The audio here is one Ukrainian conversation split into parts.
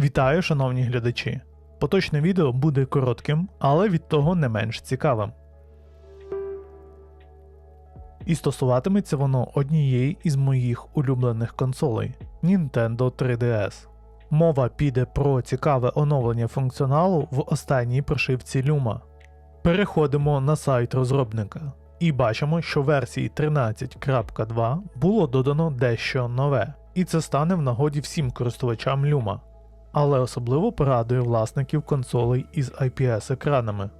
Вітаю, шановні глядачі! Поточне відео буде коротким, але від того не менш цікавим. І стосуватиметься воно однієї із моїх улюблених консолей Nintendo 3DS. Мова піде про цікаве оновлення функціоналу в останній прошивці Luma. Переходимо на сайт розробника і бачимо, що в версії 13.2 було додано дещо нове, і це стане в нагоді всім користувачам Luma, але особливо порадує власників консолей із IPS-екранами.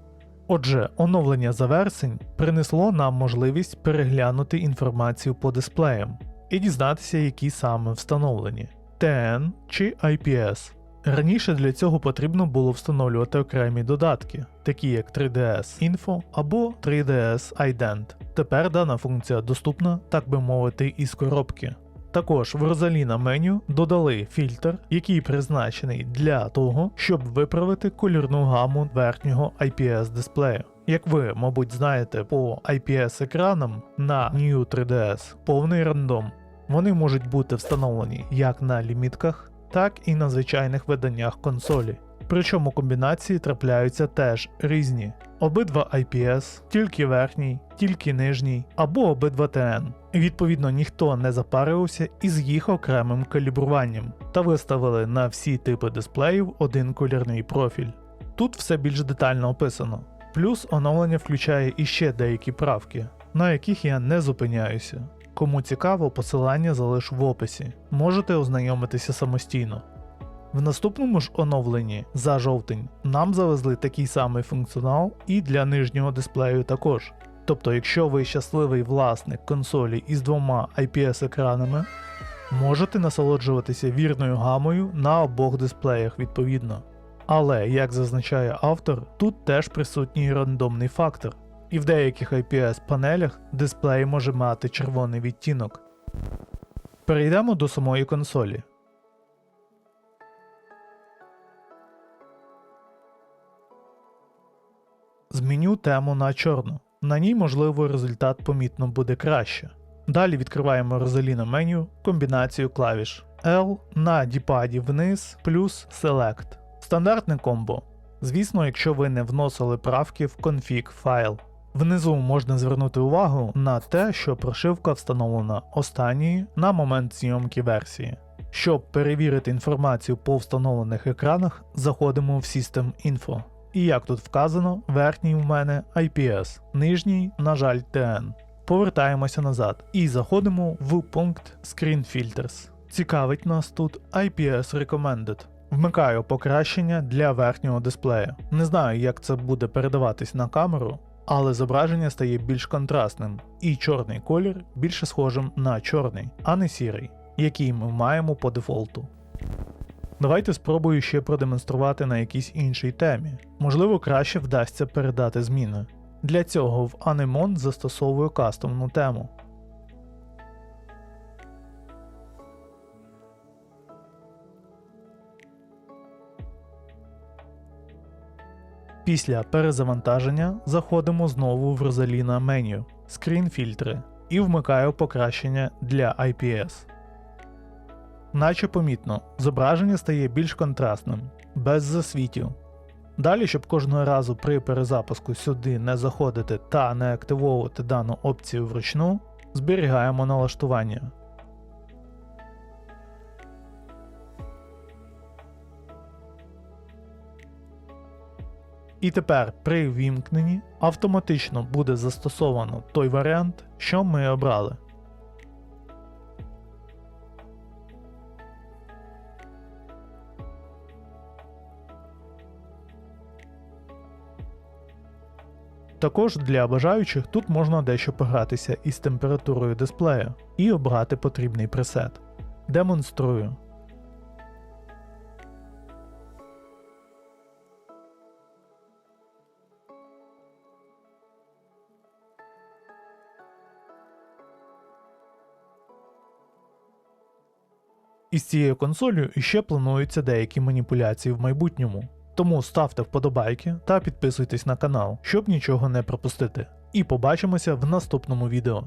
Отже, оновлення за вересень принесло нам можливість переглянути інформацію по дисплеям і дізнатися, які саме встановлені TN чи IPS. Раніше для цього потрібно було встановлювати окремі додатки, такі як 3DS Info або 3DS Ident. Тепер дана функція доступна, так би мовити, із коробки. Також в Rosalina меню додали фільтр, який призначений для того, щоб виправити колірну гаму верхнього IPS дисплею. Як ви, мабуть, знаєте, по IPS екранам на New 3DS повний рандом. Вони можуть бути встановлені як на лімітках, так і на звичайних виданнях консолі. Причому комбінації трапляються теж різні. Обидва IPS, тільки верхній, тільки нижній, або обидва TN. Відповідно, ніхто не запарювався із їх окремим калібруванням та виставили на всі типи дисплеїв один колірний профіль. Тут все більш детально описано. Плюс оновлення включає іще деякі правки, на яких я не зупиняюся. Кому цікаво, посилання залишу в описі. Можете ознайомитися самостійно. В наступному ж оновленні за жовтень нам завезли такий самий функціонал і для нижнього дисплею також. Тобто, якщо ви щасливий власник консолі із двома IPS-екранами, можете насолоджуватися вірною гамою на обох дисплеях відповідно. Але, як зазначає автор, тут теж присутній рандомний фактор, і в деяких IPS-панелях дисплей може мати червоний відтінок. Перейдемо до самої консолі. Зміню тему на чорну. На ній, можливо, результат помітно буде краще. Далі відкриваємо Rosalina меню, комбінацію клавіш L на діпаді вниз плюс Select. Стандартне комбо. Звісно, якщо ви не вносили правки в config файл. Внизу можна звернути увагу на те, що прошивка встановлена останньої на момент зйомки версії. Щоб перевірити інформацію по встановлених екранах, заходимо в System Info. І як тут вказано, верхній у мене IPS, нижній, на жаль, TN. Повертаємося назад і заходимо в пункт Screen Filters. Цікавить нас тут IPS Recommended. Вмикаю покращення для верхнього дисплея. Не знаю, як це буде передаватись на камеру, але зображення стає більш контрастним, і чорний колір більше схожим на чорний, а не сірий, який ми маємо по дефолту. Давайте спробую ще продемонструвати на якійсь іншій темі. Можливо, краще вдасться передати зміни. Для цього в Anemon застосовую кастомну тему. Після перезавантаження заходимо знову в Rosalina меню, скрін фільтри і вмикаю покращення для IPS. Наче помітно, зображення стає більш контрастним, без засвітів. Далі, щоб кожного разу при перезапуску сюди не заходити та не активовувати дану опцію вручну, зберігаємо налаштування. І тепер при вімкненні автоматично буде застосовано той варіант, що ми обрали. Також для бажаючих тут можна дещо погратися із температурою дисплею і обрати потрібний пресет. Демонструю. Із цією консолью іще плануються деякі маніпуляції в майбутньому. Тому ставте вподобайки та підписуйтесь на канал, щоб нічого не пропустити. І побачимося в наступному відео.